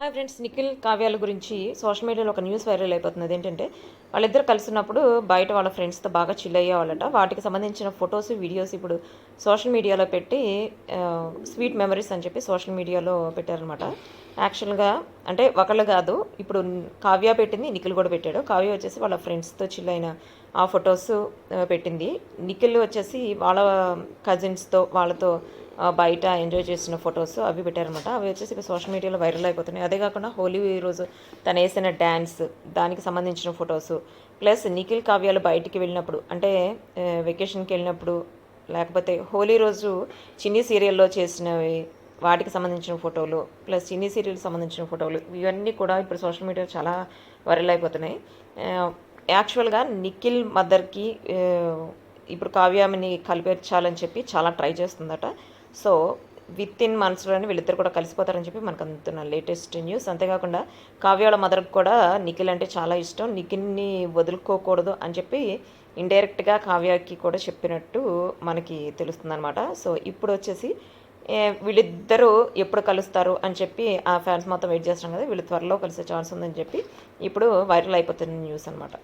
Hi friends Nikhil కావ్యాల గురించి social మీడియాలో ఒక న్యూస్ వైరల్ అయిపోతుంది ఏంటంటే వాళ్ళిద్దరు కలిసినప్పుడు బయట వాళ్ళ ఫ్రెండ్స్తో బాగా చిల్ అయ్యేవాళ్ళట. వాటికి సంబంధించిన ఫొటోస్ వీడియోస్ ఇప్పుడు సోషల్ మీడియాలో పెట్టి స్వీట్ మెమరీస్ అని చెప్పి సోషల్ మీడియాలో పెట్టారనమాట యాక్చువల్గా అంటే ఒకళ్ళు కాదు ఇప్పుడు కావ్య పెట్టింది నిఖిల్ కూడా పెట్టాడు. కావ్య వచ్చేసి వాళ్ళ ఫ్రెండ్స్తో చిల్ అయిన ఆ ఫొటోస్ పెట్టింది. నిఖిల్ వచ్చేసి వాళ్ళ కజిన్స్తో వాళ్ళతో బయట ఎంజాయ్ చేసిన ఫొటోస్ అవి పెట్టారనమాట అవి వచ్చేసి ఇప్పుడు సోషల్ మీడియాలో వైరల్ అయిపోతున్నాయి. అదే కాకుండా హోలీ రోజు తను వేసిన డ్యాన్స్ దానికి సంబంధించిన ఫొటోస్ ప్లస్ నిఖిల్ కావ్యాలు బయటికి వెళ్ళినప్పుడు అంటే వెకేషన్కి వెళ్ళినప్పుడు లేకపోతే హోలీ రోజు చిన్ని సీరియల్లో చేసినవి వాటికి సంబంధించిన ఫోటోలు ప్లస్ చిన్ని సీరియల్కి సంబంధించిన ఫోటోలు ఇవన్నీ కూడా ఇప్పుడు సోషల్ మీడియాలో చాలా వైరల్ అయిపోతున్నాయి. యాక్చువల్గా నిఖిల్ మదర్కి ఇప్పుడు కావ్యామిని కలిపేర్చాలని చెప్పి చాలా ట్రై చేస్తుందట. సో విత్ ఇన్ మంత్స్లోనే వీళ్ళిద్దరు కూడా కలిసిపోతారని చెప్పి మనకు అందుతున్న లేటెస్ట్ న్యూస్. అంతేకాకుండా కావ్యాల మదర్కి కూడా నిఖిల్ అంటే చాలా ఇష్టం. నిఖిల్ని వదులుకోకూడదు అని చెప్పి ఇండైరెక్ట్గా కావ్యకి కూడా చెప్పినట్టు మనకి తెలుస్తుందన్నమాట. సో ఇప్పుడు వచ్చేసి వీళ్ళిద్దరూ ఎప్పుడు కలుస్తారు అని చెప్పి ఆ ఫ్యాన్స్ మొత్తం వెయిట్ చేస్తున్నాం కదా వీళ్ళు త్వరలో కలిసే ఛాన్స్ ఉందని చెప్పి ఇప్పుడు వైరల్ అయిపోతున్న న్యూస్ అనమాట